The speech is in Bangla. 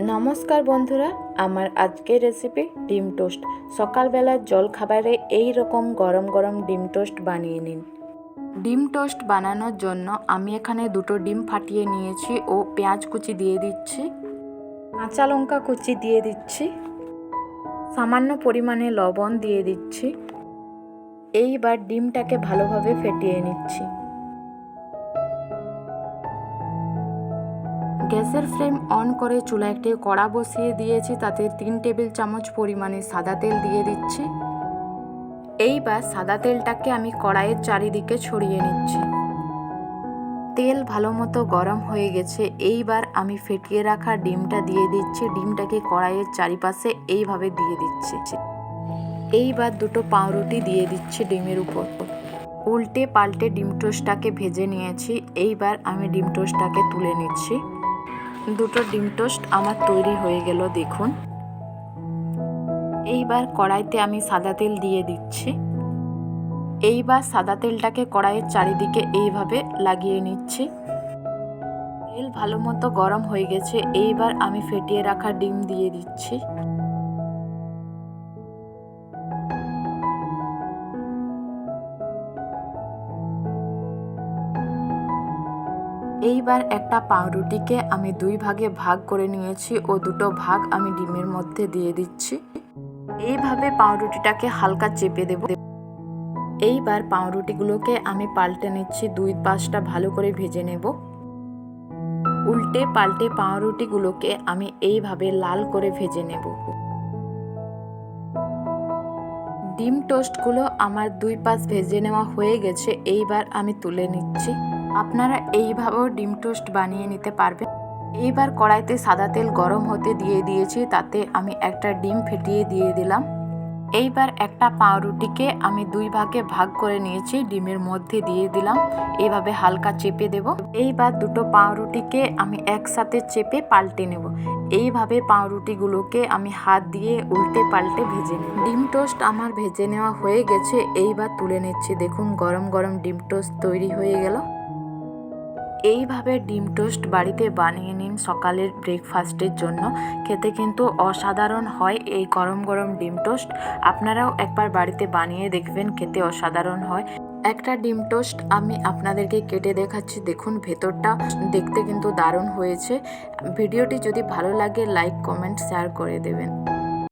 নমস্কার বন্ধুরা, আমার আজকের রেসিপি ডিম টোস্ট সকালবেলার জল খাবারে এই রকম গরম গরম ডিম টোস্ট বানিয়ে নিন। ডিম টোস্ট বানানোর জন্য আমি এখানে দুটো ডিম ফাটিয়ে নিয়েছি ও পেঁয়াজ কুচি দিয়ে দিচ্ছি। কাঁচা লঙ্কা কুচি দিয়ে দিচ্ছি। সামান্য পরিমাণে লবণ দিয়ে দিচ্ছি। এইবার ডিমটাকে ভালোভাবে ফেটিয়ে নিচ্ছি। গ্যাসের ফ্লেম অন করে চুলা একটি কড়া বসিয়ে দিয়েছি, তাতে তিন টেবিল চামচ পরিমাণে সাদা তেল দিয়ে দিচ্ছি। এইবার সাদা তেলটাকে আমি কড়াইয়ের চারিদিকে ছড়িয়ে নিচ্ছি। তেল ভালো মতো গরম হয়ে গেছে, এইবার আমি ফেটিয়ে রাখা ডিমটা দিয়ে দিচ্ছি। ডিমটাকে কড়াইয়ের চারিপাশে এইভাবে দিয়ে দিচ্ছি। এইবার দুটো পাউরুটি দিয়ে দিচ্ছি ডিমের উপর। উল্টে পাল্টে ডিম টোস্টটাকে ভেজে নিয়েছি, এইবার আমি ডিম টোস্টটাকে তুলে নিচ্ছি। দুটো ডিম টোস্ট আমার তৈরি হয়ে গেল, দেখুন। এইবার কড়াইতে আমি সাদা তেল দিয়ে দিচ্ছি। এইবার সাদা তেলটাকে কড়াইয়ের চারিদিকে এইভাবে লাগিয়ে নিচ্ছি। তেল ভালো মতো গরম হয়ে গেছে, এইবার আমি ফেটিয়ে রাখা ডিম দিয়ে দিচ্ছি। এইবার একটা পাউরুটিকে আমি দুই ভাগে ভাগ করে নিয়েছি ও দুটো ভাগ আমি ডিমের মধ্যে দিয়ে দিচ্ছি। এইভাবে পাউরুটিটাকে হালকা চেপে দেব। এইবার পাউরুটিগুলোকে আমি পাল্টে নিচ্ছি, দুই পাশটা ভালো করে ভেজে নেব। উল্টে পাল্টে পাউরুটিগুলোকে আমি এইভাবে লাল করে ভেজে নেব। ডিম টোস্টগুলো আমার দুই পাশ ভেজে নেওয়া হয়ে গেছে, এইবার আমি তুলে নিচ্ছি। আপনারা এইভাবেও ডিম টোস্ট বানিয়ে নিতে পারবেন। এইবার কড়াইতে সাদা তেল গরম হতে দিয়ে দিয়েছি, তাতে আমি একটা ডিম ফেটিয়ে দিয়ে দিলাম। এইবার একটা পাউরুটিকে আমি দুই ভাগে ভাগ করে নিয়েছি, ডিমের মধ্যে দিয়ে দিলাম। এইভাবে হালকা চেপে দেব। এইবার দুটো পাউরুটিকে আমি একসাথে চেপে পাল্টে নেব। এইভাবে পাউরুটিগুলোকে আমি হাত দিয়ে উল্টে পাল্টে ভেজে নেব। ডিম টোস্ট আমার ভেজে নেওয়া হয়ে গেছে, এইবার তুলে নিচ্ছি। দেখুন, গরম গরম ডিম টোস্ট তৈরি হয়ে গেল। এইভাবে ডিম টোস্ট বাড়িতে বানিয়ে নিন সকালের ব্রেকফাস্টের জন্য। খেতে কিন্তু অসাধারণ হয় এই গরম গরম ডিম টোস্ট। আপনারাও একবার বাড়িতে বানিয়ে দেখবেন খেতে অসাধারণ হয়। একটা ডিম টোস্ট আমি আপনাদেরকে কেটে দেখাচ্ছি। দেখুন ভেতরটা দেখতে কিন্তু দারুণ হয়েছে। ভিডিওটি যদি ভালো লাগে লাইক কমেন্ট শেয়ার করে দেবেন।